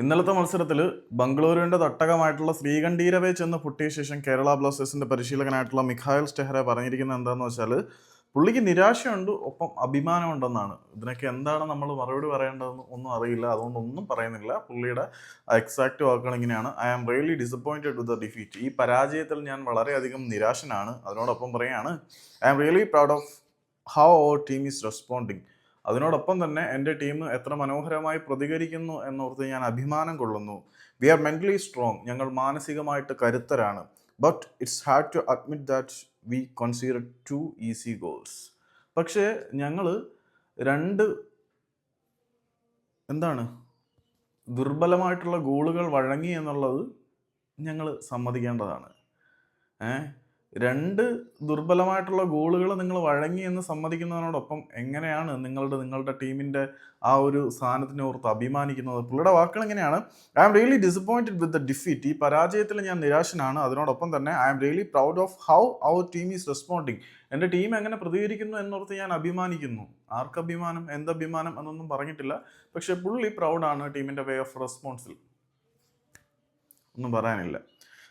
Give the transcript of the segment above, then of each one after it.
ഇന്നലത്തെ മത്സരത്തിൽ ബംഗളൂരുവിന്റെ തട്ടകമായിട്ടുള്ള ശ്രീകണ്ഠീരവേ ചെന്ന് പൊട്ടിയ ശേഷം കേരള ബ്ലാസ്റ്റേഴ്സിന്റെ പരിശീലകനായിട്ടുള്ള മിഖായൽ സ്റ്റെഹ്റ പറഞ്ഞിരിക്കുന്നത് എന്താണെന്ന് വെച്ചാൽ പുള്ളിക്ക് നിരാശയുണ്ട് ഒപ്പം അഭിമാനമുണ്ടെന്നാണ്. ഇതിനൊക്കെ എന്താണ് നമ്മൾ മറുപടി പറയേണ്ടതെന്ന് ഒന്നും അറിയില്ല അതുകൊണ്ട് ഒന്നും പറയുന്നില്ല. പുള്ളിയുടെ എക്സാക്റ്റ് വാക്കുകൾ ഇങ്ങനെയാണ്. I am really disappointed with the defeat ഈ പരാജയത്തിൽ ഞാൻ വളരെയധികം നിരാശനാണ്. അതിനോടൊപ്പം പറയാണ് I am really proud of how our team is responding അതിനോടൊപ്പം തന്നെ എന്റെ ടീം എത്ര മനോഹരമായി പ്രതികരിക്കുന്നു എന്നോർത്ത് ഞാൻ അഭിമാനം കൊള്ളുന്നു. വി ആർ മെന്റലി സ്ട്രോങ് ഞങ്ങൾ മാനസികമായിട്ട് കരുത്തരാണ്. But it's hard to admit that we consider two easy goals പക്ഷേ ഞങ്ങൾ രണ്ട് എന്താണ്? ദുർബലമായിട്ടുള്ള ഗോളുകൾ വഴങ്ങി എന്നുള്ളത് ഞങ്ങൾ സമ്മതിക്കേണ്ടതാണ്. ഏ? രണ്ട് ദുർബലമായിട്ടുള്ള ഗോളുകൾ നിങ്ങൾ വഴങ്ങി എന്ന് സമ്മതിക്കുന്നതിനോടൊപ്പം എങ്ങനെയാണ് നിങ്ങളുടെ നിങ്ങളുടെ ടീമിന്റെ ആ ഒരു സ്ഥാനത്തിനെ ഓർത്ത് അഭിമാനിക്കുന്നത്? പുള്ളിയുടെ വാക്കുകൾ എങ്ങനെയാണ് I am really disappointed with the defeat ഈ പരാജയത്തിൽ ഞാൻ നിരാശനാണ്. അതിനോടൊപ്പം തന്നെ I am really proud of how our team is responding എന്റെ ടീം എങ്ങനെ പ്രതികരിക്കുന്നു എന്നോർത്ത് ഞാൻ അഭിമാനിക്കുന്നു. ആർക്ക് അഭിമാനം എന്ത് അഭിമാനം എന്നൊന്നും പറഞ്ഞിട്ടില്ല. പക്ഷേ പുള്ളി പ്രൗഡാണ് ടീമിന്റെ വേ ഓഫ് റെസ്പോൺസിൽ ഒന്നും പറയാനില്ല.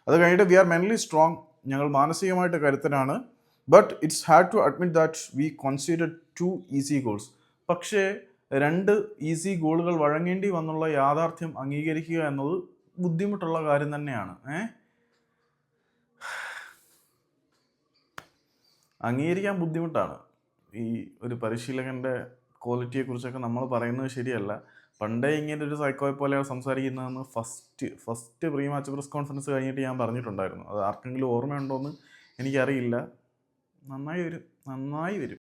അത് കഴിഞ്ഞിട്ട് വി ആർ മെൻലി സ്ട്രോങ് ഞങ്ങൾ മാനസികമായിട്ട് കരുത്തനാണ്. But it's hard to admit that we consider two easy goals പക്ഷേ രണ്ട് ഈസി ഗോളുകൾ വഴങ്ങേണ്ടി വന്നുള്ള യാഥാർത്ഥ്യം അംഗീകരിക്കുക എന്നത് ബുദ്ധിമുട്ടുള്ള കാര്യം തന്നെയാണ്. ഏ? അംഗീകരിക്കാൻ ബുദ്ധിമുട്ടാണ്. ഈ ഒരു പരിശീലകന്റെ ക്വാളിറ്റിയെക്കുറിച്ചൊക്കെ നമ്മൾ പറയുന്നത് ശരിയല്ല. പണ്ടേ ഇങ്ങനെ ഒരു സൈക്കോയെ പോലെയാണ് സംസാരിക്കുന്നതെന്ന് first first pre match press conference കഴിഞ്ഞിട്ട് ഞാൻ പറഞ്ഞിട്ടുണ്ടായിരുന്നു. അത് ആർക്കെങ്കിലും ഓർമ്മയുണ്ടോ എന്ന് എനിക്കറിയില്ല. നന്നായി വരും. നന്നായി വരും.